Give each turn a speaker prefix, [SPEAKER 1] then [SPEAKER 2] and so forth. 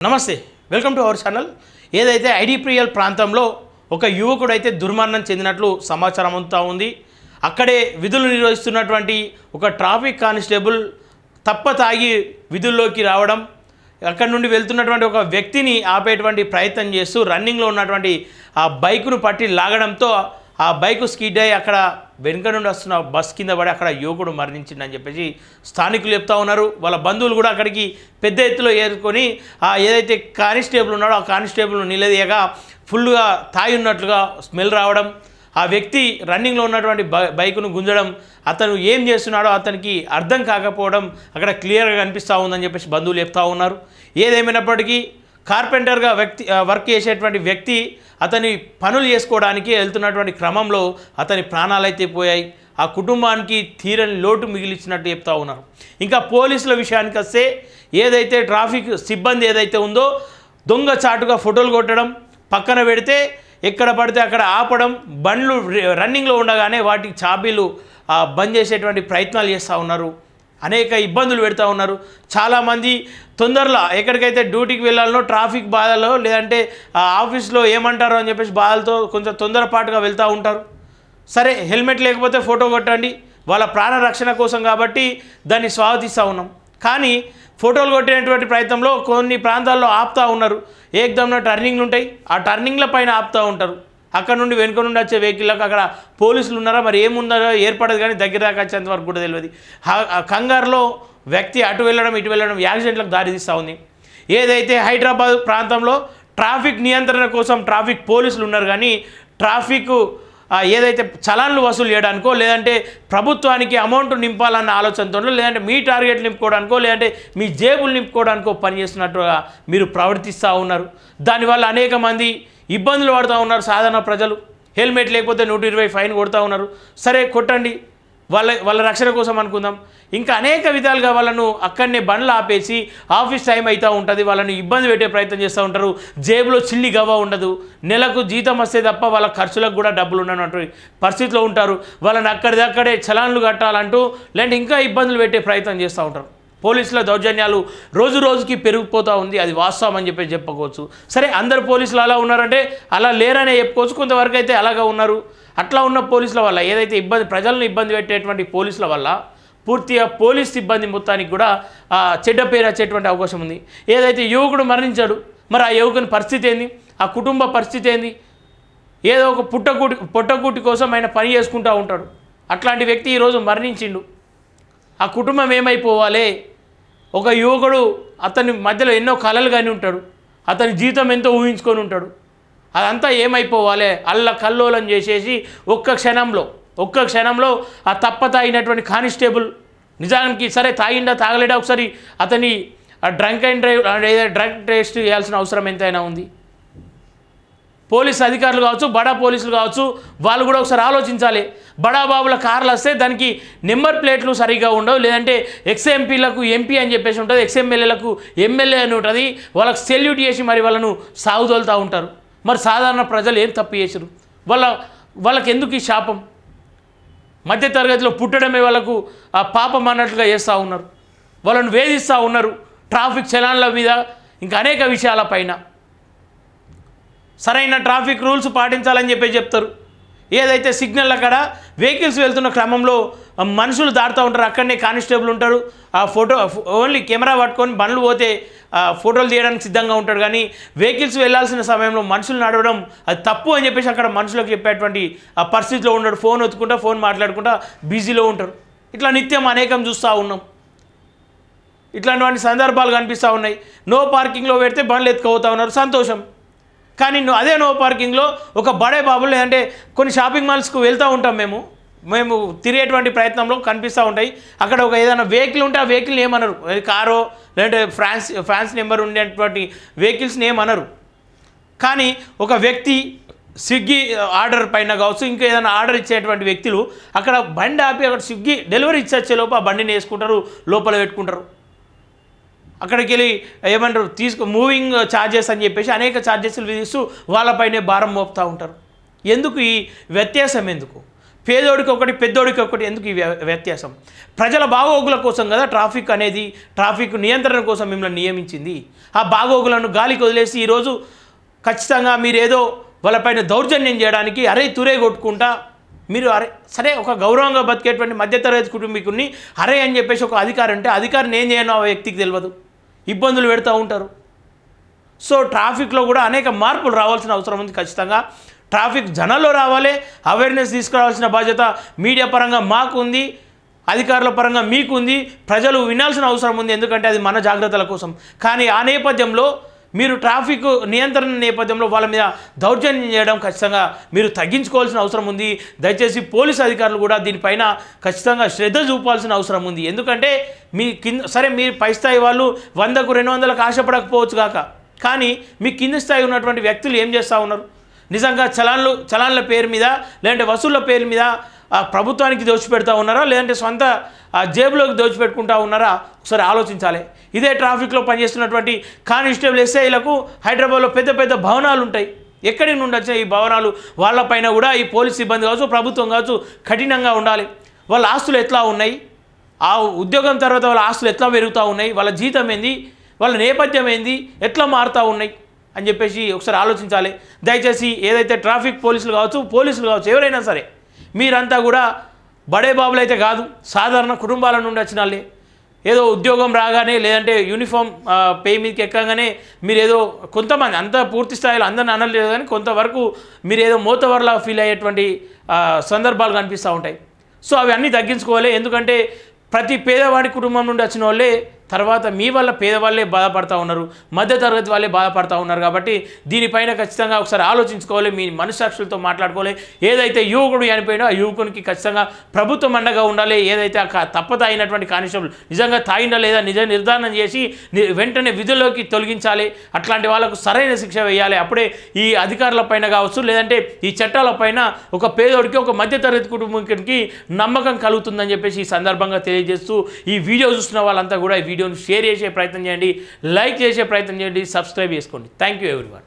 [SPEAKER 1] నమస్తే welcome to our channel. ఏదైతే ఐడిప్రియల్ ప్రాంతంలో ఒక యువకుడు అయితే దుర్మరణం చెందినట్లు సమాచారం అంతా ఉంది అక్కడే విధులు నిర్వహిస్తున్నటువంటి ఒక ట్రాఫిక్ కానిస్టేబుల్ తప్ప తాగి విధుల్లోకి రావడం అక్కడి నుండి వెళ్తున్నటువంటి ఒక వ్యక్తిని ఆపేటువంటి ప్రయత్నం చేస్తూ రన్నింగ్లో ఉన్నటువంటి ఆ బైకును పట్టి లాగడంతో ఆ బైకు స్కిడ్ అయ్యి అక్కడ వెనుక నుండి వస్తున్న బస్ కింద పడి అక్కడ యువకుడు మరణించిండని చెప్పేసి స్థానికులు చెప్తా ఉన్నారు. వాళ్ళ బంధువులు కూడా అక్కడికి పెద్ద ఎత్తులో ఏరుకొని ఆ ఏదైతే కానిస్టేబుల్ ఉన్నాడో ఆ కానిస్టేబుల్ నిలదీయగా ఫుల్గా తాగి ఉన్నట్లుగా స్మెల్ రావడం ఆ వ్యక్తి రన్నింగ్లో ఉన్నటువంటి బై బైకును గుంజడం అతను ఏం చేస్తున్నాడో అతనికి అర్థం కాకపోవడం అక్కడ క్లియర్గా కనిపిస్తూ ఉందని చెప్పేసి బంధువులు చెప్తా ఉన్నారు. ఏదేమైనప్పటికీ కార్పెంటర్గా వ్యక్తి వర్క్ చేసేటువంటి వ్యక్తి అతని పనులు చేసుకోవడానికి వెళ్తున్నటువంటి క్రమంలో అతని ప్రాణాలైతే పోయాయి. ఆ కుటుంబానికి తీరని లోటు మిగిలిచ్చినట్టు చెప్తా ఉన్నారు. ఇంకా పోలీసుల విషయానికి వస్తే ఏదైతే ట్రాఫిక్ సిబ్బంది ఏదైతే ఉందో దొంగ చాటుగా ఫోటోలు కొట్టడం పక్కన పెడితే ఎక్కడ పడితే అక్కడ ఆపడం బండ్లు రన్నింగ్లో ఉండగానే వాటికి చాబీలు బంద్ చేసేటువంటి ప్రయత్నాలు చేస్తూ ఉన్నారు. అనేక ఇబ్బందులు పెడతా ఉన్నారు. చాలామంది తొందరలో ఎక్కడికైతే డ్యూటీకి వెళ్ళాలనో ట్రాఫిక్ బాధలో లేదంటే ఆ ఆఫీస్లో ఏమంటారో అని చెప్పేసి బాధలతో కొంచెం తొందరపాటుగా వెళ్తూ ఉంటారు. సరే హెల్మెట్ లేకపోతే ఫోటో కొట్టండి. వాళ్ళ ప్రాణ రక్షణ కోసం కాబట్టి దాన్ని స్వాగతిస్తూ ఉన్నాం. కానీ ఫోటోలు కొట్టేటువంటి ప్రయత్నంలో కొన్ని ప్రాంతాల్లో ఆపుతూ ఉన్నారు. ఏకదమ్న టర్నింగ్లు ఉంటాయి? ఆ టర్నింగ్ల పైన ఆపుతూ ఉంటారు. అక్కడ నుండి వెనుక నుండి వచ్చే వెహికల్లకు అక్కడ పోలీసులు ఉన్నారా? మరి ఏముందో ఏర్పడదు కానీ దగ్గర దాకా వచ్చేంత వరకు కూడా తెలియదు. కంగారులో వ్యక్తి అటు వెళ్ళడం ఇటు వెళ్ళడం యాక్సిడెంట్లకు దారితీస్తూ ఉంది. ఏదైతే హైదరాబాద్ ప్రాంతంలో ట్రాఫిక్ నియంత్రణ కోసం ట్రాఫిక్ పోలీసులు ఉన్నారు కానీ ట్రాఫిక్ ఏదైతే చలాన్లు వసూలు చేయడానికో లేదంటే ప్రభుత్వానికి అమౌంట్ నింపాలన్న ఆలోచనతో లేదంటే మీ టార్గెట్ నింపుకోవడానికో లేదంటే మీ జేబులు నింపుకోవడానికో పనిచేస్తున్నట్టుగా మీరు ప్రవర్తిస్తూ ఉన్నారు. దానివల్ల అనేక మంది ఇబ్బందులు పడుతూ ఉన్నారు సాధారణ ప్రజలు. హెల్మెట్ లేకపోతే నూట ఇరవై ఫైన్ కొడుతూ ఉన్నారు. సరే కొట్టండి. వాళ్ళ వాళ్ళ రక్షణ కోసం అనుకుందాం. ఇంకా అనేక విధాలుగా వాళ్ళను అక్కడనే బండ్లు ఆపేసి ఆఫీస్ టైం అవుతూ ఉంటుంది. వాళ్ళని ఇబ్బంది పెట్టే ప్రయత్నం చేస్తూ ఉంటారు. జేబులో చిల్లి గవ్వ ఉండదు. నెలకు జీతం వస్తే తప్ప వాళ్ళ ఖర్చులకు కూడా డబ్బులు ఉండనటువంటి పరిస్థితిలో ఉంటారు. వాళ్ళని అక్కడిదక్కడే చలాన్లు కట్టాలంటూ లేదంటే ఇంకా ఇబ్బందులు పెట్టే ప్రయత్నం చేస్తూ ఉంటారు. పోలీసుల దౌర్జన్యాలు రోజు రోజుకి పెరిగిపోతూ ఉంది. అది వాస్తవం అని చెప్పి చెప్పుకోవచ్చు సరే అందరు పోలీసులు అలా ఉన్నారంటే అలా లేరనే చెప్పుకోవచ్చు. కొంతవరకు అయితే అలాగా ఉన్నారు. అట్లా ఉన్న పోలీసుల వల్ల ఏదైతే ఇబ్బంది ప్రజలను ఇబ్బంది పెట్టేటువంటి పోలీసుల వల్ల పూర్తిగా పోలీస్ సిబ్బంది మొత్తానికి కూడా చెడ్డ పేరు వచ్చేటువంటి అవకాశం ఉంది. ఏదైతే యువకుడు మరణించాడు మరి ఆ యువకుని పరిస్థితి ఏంది? ఆ కుటుంబ పరిస్థితి ఏంది? ఏదో ఒక పుట్టకూటి పుట్టకూటి కోసం ఆయన పని చేసుకుంటూ ఉంటాడు. అట్లాంటి వ్యక్తి ఈరోజు మరణించిండు. ఆ కుటుంబం ఏమైపోవాలి? ఒక యువకుడు అతని మధ్యలో ఎన్నో కళలు కానీ ఉంటాడు. అతని జీతం ఎంతో ఊహించుకొని ఉంటాడు. అదంతా ఏమైపోవాలి? అల్ల కల్లోలం చేసేసి ఒక్క క్షణంలో ఒక్క క్షణంలో ఆ తప్ప తాగినటువంటి కానిస్టేబుల్ నిజానికి సరే తాగిండా తాగలేడా? ఒకసారి అతని drunk and drive drunk test చేయాల్సిన అవసరం ఎంతైనా ఉంది. పోలీస్ అధికారులు కావచ్చు బడా పోలీసులు కావచ్చు వాళ్ళు కూడా ఒకసారి ఆలోచించాలి. బడా బాబుల కార్లు వస్తే దానికి నెంబర్ ప్లేట్లు సరిగా ఉండవు లేదంటే ఎక్స్ఎంపీలకు ఎంపీ అని చెప్పేసి ఉంటుంది ఎక్స్ఎమ్మెల్యేలకు ఎమ్మెల్యే అని ఉంటుంది వాళ్ళకి సెల్యూట్ చేసి మరి వాళ్ళను సాగుదోలుతూ ఉంటారు. మరి సాధారణ ప్రజలు ఏం తప్పు చేశారు వాళ్ళ వాళ్ళకి ఎందుకు ఈ శాపం? మధ్య తరగతిలో పుట్టడమే వాళ్ళకు ఆ పాపం అన్నట్లుగా చేస్తూ ఉన్నారు. వాళ్ళను వేధిస్తూ ఉన్నారు ట్రాఫిక్ చలాన్ల మీద ఇంకా అనేక విషయాలపైన సరైన ట్రాఫిక్ రూల్స్ పాటించాలని చెప్పి చెప్తారు. ఏదైతే సిగ్నల్ అక్కడ వెహికల్స్ వెళ్తున్న క్రమంలో మనుషులు దాడుతూ ఉంటారు. అక్కడనే కానిస్టేబుల్ ఉంటారు. ఆ ఫోటో ఓన్లీ కెమెరా పట్టుకొని బండ్లు పోతే ఫోటోలు తీయడానికి సిద్ధంగా ఉంటాడు. కానీ వెహికల్స్ వెళ్ళాల్సిన సమయంలో మనుషులు నడవడం అది తప్పు అని చెప్పేసి అక్కడ మనుషులకు చెప్పేటువంటి ఆ పరిస్థితిలో ఉన్నాడు. ఫోన్ ఒత్తుకుంటా ఫోన్ మాట్లాడుకుంటా బిజీలో ఉంటారు. ఇట్లా నిత్యం అనేకం చూస్తూ ఉన్నాం. ఇట్లాంటివన్నీ సందర్భాలు కనిపిస్తూ ఉన్నాయి. నో పార్కింగ్లో పెడితే బండ్లు ఎత్తుకుపోతా ఉన్నారు. సంతోషం. కానీ నువ్వు అదే నో పార్కింగ్లో ఒక బడే బాబు లేదంటే కొన్ని షాపింగ్ మాల్స్కు వెళ్తూ ఉంటాం మేము. మేము తిరిగేటువంటి ప్రయత్నంలో కనిపిస్తూ ఉంటాయి. అక్కడ ఒక ఏదైనా వెహికల్ ఉంటే ఆ వెహికల్ ఏమనరు. కారో లేదంటే ఫ్రాన్స్ ఫ్రాన్స్ నెంబర్ ఉండేటువంటి వెహికల్స్ని ఏమనరు. కానీ ఒక వ్యక్తి స్విగ్గీ ఆర్డర్ పైన కావచ్చు ఇంకా ఏదైనా ఆర్డర్ ఇచ్చేటువంటి వ్యక్తులు అక్కడ బండి ఆపి అక్కడ స్విగ్గీ డెలివరీ ఇచ్చే లోపు ఆ బండిని వేసుకుంటారు లోపల పెట్టుకుంటారు. అక్కడికి వెళ్ళి ఏమంటారు తీసుకు మూవింగ్ ఛార్జెస్ అని చెప్పేసి అనేక ఛార్జెస్లు విధిస్తూ వాళ్ళపైనే భారం మోపుతూ ఉంటారు. ఎందుకు ఈ వ్యత్యాసం ఎందుకు? పేదోడికి ఒకటి పెద్దోడికి ఒకటి ఎందుకు ఈ వ్య- వ్యత్యాసం? ప్రజల బాగోగుల కోసం కదా ట్రాఫిక్ అనేది ట్రాఫిక్ నియంత్రణ కోసం మిమ్మల్ని నియమించింది. ఆ బాగోగులను గాలికి వదిలేసి ఈరోజు ఖచ్చితంగా మీరు ఏదో వాళ్ళపైన దౌర్జన్యం చేయడానికి అరే తురే కొట్టుకుంటా మీరు అరే సరే ఒక గౌరవంగా బతికేటువంటి మధ్యతరగతి కుటుంబీకుని అరే అని చెప్పేసి ఒక అధికారి అంటే అధికారిని ఏం చేయను ఆ వ్యక్తికి తెలియదు. ఇబ్బందులు పెడతా ఉంటారు. సో ట్రాఫిక్లో కూడా అనేక మార్పులు రావాల్సిన అవసరం ఉంది ఖచ్చితంగా. ట్రాఫిక్ జనాల్లో రావాలి అవేర్నెస్ తీసుకురావాల్సిన బాధ్యత మీడియా పరంగా మాకు ఉంది అధికారుల పరంగా మీకు ఉంది ప్రజలు వినాల్సిన అవసరం ఉంది ఎందుకంటే అది మన జాగ్రత్తల కోసం. కానీ ఆ నేపథ్యంలో మీరు ట్రాఫిక్ నియంత్రణ నేపథ్యంలో వాళ్ళ మీద దౌర్జన్యం చేయడం ఖచ్చితంగా మీరు తగ్గించుకోవాల్సిన అవసరం ఉంది. దయచేసి పోలీస్ అధికారులు కూడా దీనిపైన ఖచ్చితంగా శ్రద్ధ చూపాల్సిన అవసరం ఉంది. ఎందుకంటే మీ కింద సరే మీరు పై స్థాయి వాళ్ళు వందకు రెండు వందలకు ఆశపడకపోవచ్చు కాక. కానీ మీ కింద స్థాయి ఉన్నటువంటి వ్యక్తులు ఏం చేస్తూ ఉన్నారు? నిజంగా చలాన్లు చలాన్ల పేరు మీద లేదంటే వసూళ్ళ పేరు మీద ప్రభుత్వానికి దోచిపెడతా ఉన్నారా? లేదంటే సొంత జేబులోకి దోచిపెట్టుకుంటా ఉన్నారా? ఒకసారి ఆలోచించాలి. ఇదే ట్రాఫిక్లో పనిచేస్తున్నటువంటి కానిస్టేబుల్ ఎస్ఐలకు హైదరాబాద్లో పెద్ద పెద్ద భవనాలు ఉంటాయి. ఎక్కడి నుండి వచ్చిన ఈ భవనాలు వాళ్ళపైన కూడా ఈ పోలీస్ సిబ్బంది కావచ్చు ప్రభుత్వం కావచ్చు కఠినంగా ఉండాలి. వాళ్ళ ఆస్తులు ఎట్లా ఉన్నాయి? ఆ ఉద్యోగం తర్వాత వాళ్ళ ఆస్తులు ఎట్లా పెరుగుతూ ఉన్నాయి? వాళ్ళ జీతం ఏంది? వాళ్ళ నేపథ్యం ఏంది? ఎట్లా మారుతూ ఉన్నాయి? అని చెప్పేసి ఒకసారి ఆలోచించాలి. దయచేసి ఏదైతే ట్రాఫిక్ పోలీసులు కావచ్చు పోలీసులు కావచ్చు ఎవరైనా సరే మీరంతా కూడా బడే బాబులు అయితే కాదు సాధారణ కుటుంబాల నుండి వచ్చిన వాళ్ళే. ఏదో ఉద్యోగం రాగానే లేదంటే యూనిఫామ్ పే మీదకి ఎక్కగానే మీరు ఏదో కొంతమంది అంత పూర్తి స్థాయిలో అందరిని అనలేదు కానీ కొంతవరకు మీరు ఏదో మోతవర్లా ఫీల్ అయ్యేటువంటి సందర్భాలు కనిపిస్తూ ఉంటాయి. సో అవి అన్నీ తగ్గించుకోవాలి. ఎందుకంటే ప్రతి పేదవాడి కుటుంబం నుండి వచ్చిన వాళ్ళే తర్వాత మీ వల్ల పేదవాళ్ళే బాధపడతా ఉన్నారు మధ్యతరగతి వాళ్ళే బాధపడతా ఉన్నారు కాబట్టి దీనిపైన ఖచ్చితంగా ఒకసారి ఆలోచించుకోవాలి మీ మనసాక్షులతో మాట్లాడుకోవాలి. ఏదైతే యువకుడు చనిపోయినా ఆ యువకునికి ఖచ్చితంగా ప్రభుత్వం అండగా ఉండాలి. ఏదైతే ఆ కా- కానిస్టేబుల్ నిజంగా తాగిందా లేదా నిజ నిర్ధారణ చేసి వెంటనే విధుల్లోకి తొలగించాలి. అట్లాంటి వాళ్ళకు సరైన శిక్ష వేయాలి. అప్పుడే ఈ అధికారుల పైన కావచ్చు లేదంటే ఈ చట్టాల పైన ఒక పేదోడికి ఒక మధ్యతరగతి కుటుంబానికి నమ్మకం కలుగుతుందని చెప్పేసి ఈ సందర్భంగా తెలియజేస్తూ ఈ వీడియో చూసిన వాళ్ళంతా కూడా ఈ వీడియోని షేర్ చేసే ప్రయత్నం చేయండి లైక్ చేసే ప్రయత్నం చేయండి సబ్స్క్రైబ్ చేసుకోండి. Thank you everyone